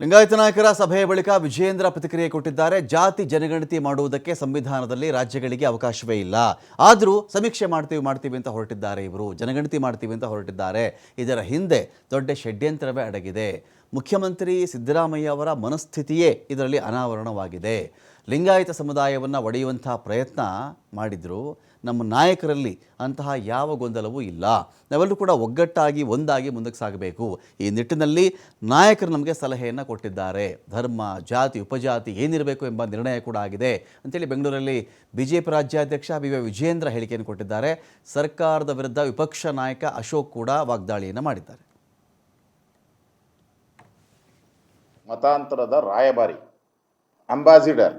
ಲಿಂಗಾಯತ ನಾಯಕರ ಸಭೆಯ ಬಳಿಕ ವಿಜಯೇಂದ್ರ ಪ್ರತಿಕ್ರಿಯೆ ಕೊಟ್ಟಿದ್ದಾರೆ. ಜಾತಿ ಜನಗಣತಿ ಮಾಡುವುದಕ್ಕೆ ಸಂವಿಧಾನದಲ್ಲಿ ರಾಜ್ಯಗಳಿಗೆ ಅವಕಾಶವೇ ಇಲ್ಲ. ಆದರೂ ಸಮೀಕ್ಷೆ ಮಾಡ್ತೀವಿ ಮಾಡ್ತೀವಿ ಅಂತ ಹೊರಟಿದ್ದಾರೆ ಇವರು. ಜನಗಣತಿ ಮಾಡ್ತೀವಿ ಅಂತ ಹೊರಟಿದ್ದಾರೆ. ಇದರ ಹಿಂದೆ ದೊಡ್ಡ ಷಡ್ಯಂತ್ರವೇ ಅಡಗಿದೆ. ಮುಖ್ಯಮಂತ್ರಿ ಸಿದ್ದರಾಮಯ್ಯ ಅವರ ಮನಸ್ಥಿತಿಯೇ ಇದರಲ್ಲಿ ಅನಾವರಣವಾಗಿದೆ. ಲಿಂಗಾಯತ ಸಮುದಾಯವನ್ನು ಒಡೆಯುವಂತಹ ಪ್ರಯತ್ನ ಮಾಡಿದ್ರು. ನಮ್ಮ ನಾಯಕರಲ್ಲಿ ಅಂತಹ ಯಾವ ಗೊಂದಲವೂ ಇಲ್ಲ. ನಾವೆಲ್ಲರೂ ಕೂಡ ಒಗ್ಗಟ್ಟಾಗಿ ಒಂದಾಗಿ ಮುಂದಕ್ಕೆ ಸಾಗಬೇಕು. ಈ ನಿಟ್ಟಿನಲ್ಲಿ ನಾಯಕರು ನಮಗೆ ಸಲಹೆಯನ್ನು ಕೊಟ್ಟಿದ್ದಾರೆ. ಧರ್ಮ, ಜಾತಿ, ಉಪಜಾತಿ ಏನಿರಬೇಕು ಎಂಬ ನಿರ್ಣಯ ಕೂಡ ಆಗಿದೆ ಅಂತೇಳಿ ಬೆಂಗಳೂರಲ್ಲಿ ಬಿ ಜೆ ಪಿ ರಾಜ್ಯಾಧ್ಯಕ್ಷ ಬಿ ವೈ ವಿಜಯೇಂದ್ರ ಹೇಳಿಕೆಯನ್ನು ಕೊಟ್ಟಿದ್ದಾರೆ. ಸರ್ಕಾರದ ವಿರುದ್ಧ ವಿಪಕ್ಷ ನಾಯಕ ಅಶೋಕ್ ಕೂಡ ವಾಗ್ದಾಳಿಯನ್ನು ಮಾಡಿದ್ದಾರೆ. ಮತಾಂತರದ ರಾಯಭಾರಿ, ಅಂಬಾಸಿಡರ್.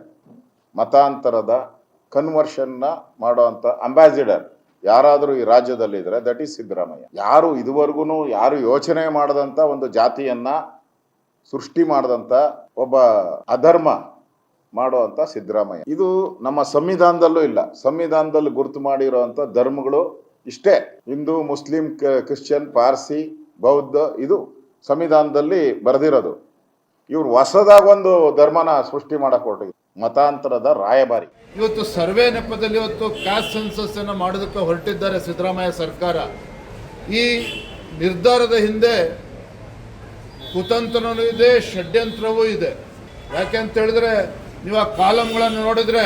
ಮತಾಂತರದ ಕನ್ವರ್ಷನ್ನ ಮಾಡುವಂಥ ಅಂಬಾಸಿಡರ್ ಯಾರಾದರೂ ಈ ರಾಜ್ಯದಲ್ಲಿ ಇದ್ರೆ ದಟ್ ಈಸ್ ಸಿದ್ದರಾಮಯ್ಯ. ಯಾರು ಇದುವರೆಗೂ ಯಾರು ಯೋಚನೆ ಮಾಡದಂಥ ಒಂದು ಜಾತಿಯನ್ನ ಸೃಷ್ಟಿ ಮಾಡಿದಂಥ ಒಬ್ಬ ಅಧರ್ಮ ಮಾಡುವಂಥ ಸಿದ್ದರಾಮಯ್ಯ. ಇದು ನಮ್ಮ ಸಂವಿಧಾನದಲ್ಲೂ ಇಲ್ಲ. ಸಂವಿಧಾನದಲ್ಲಿ ಗುರುತು ಮಾಡಿರುವಂಥ ಧರ್ಮಗಳು ಇಷ್ಟೇ. ಹಿಂದೂ, ಮುಸ್ಲಿಂ, ಕ್ರಿಶ್ಚಿಯನ್, ಪಾರ್ಸಿ, ಬೌದ್ಧ, ಇದು ಸಂವಿಧಾನದಲ್ಲಿ ಬರೆದಿರೋದು. ಇವ್ರು ಹೊಸದಾಗ ಒಂದು ಧರ್ಮನ ಸೃಷ್ಟಿ ಮಾಡಕ್ ಹೊರಟಿದ್ರು. ಮತಾಂತರದ ರಾಯಭಾರಿ. ಇವತ್ತು ಸರ್ವೆ ನೆಪದಲ್ಲಿ ಇವತ್ತು ಕ್ಯಾಸ್ಟ್ ಸೆನ್ಸಸ್ ಅನ್ನು ಮಾಡೋದಕ್ಕೆ ಹೊರಟಿದ್ದಾರೆ ಸಿದ್ದರಾಮಯ್ಯ ಸರ್ಕಾರ. ಈ ನಿರ್ಧಾರದ ಹಿಂದೆ ಕುತಂತ್ರನೂ ಇದೆ, ಷಡ್ಯಂತ್ರವೂ ಇದೆ. ಯಾಕೆ ಅಂತ ಹೇಳಿದ್ರೆ, ನೀವು ಆ ಕಾಲಮ್ಗಳನ್ನು ನೋಡಿದ್ರೆ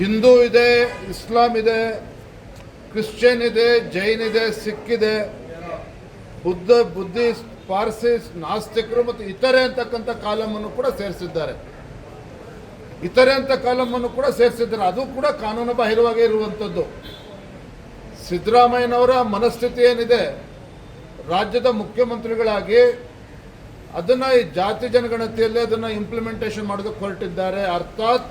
ಹಿಂದೂ ಇದೆ, ಇಸ್ಲಾಂ ಇದೆ, ಕ್ರಿಶ್ಚಿಯನ್ ಇದೆ, ಜೈನ್ ಇದೆ, ಸಿಖ್ ಇದೆ. ಬುದ್ಧ ಬುದ್ಧಿಸ್ಟ್ ಪಾರ್ಸಿಸ್ ನಾಸ್ತಿಕರು ಮತ್ತು ಇತರೆ ಅಂತಕ್ಕಂಥ ಕಾಲಮನ್ನು ಕೂಡ ಸೇರಿಸಿದ್ದಾರೆ. ಇತರೆ ಅಂತ ಕಾಲಮನ್ನು ಕೂಡ ಸೇರಿಸಿದ್ದಾರೆ. ಅದು ಕೂಡ ಕಾನೂನು ಬಾಹಿರವಾಗಿ ಇರುವಂಥದ್ದು. ಸಿದ್ದರಾಮಯ್ಯನವರ ಮನಸ್ಥಿತಿ ಏನಿದೆ? ರಾಜ್ಯದ ಮುಖ್ಯಮಂತ್ರಿಗಳಾಗಿ ಅದನ್ನು ಈ ಜಾತಿ ಜನಗಣತಿಯಲ್ಲಿ ಅದನ್ನು ಇಂಪ್ಲಿಮೆಂಟೇಷನ್ ಮಾಡೋದಕ್ಕೆ ಹೊರಟಿದ್ದಾರೆ. ಅರ್ಥಾತ್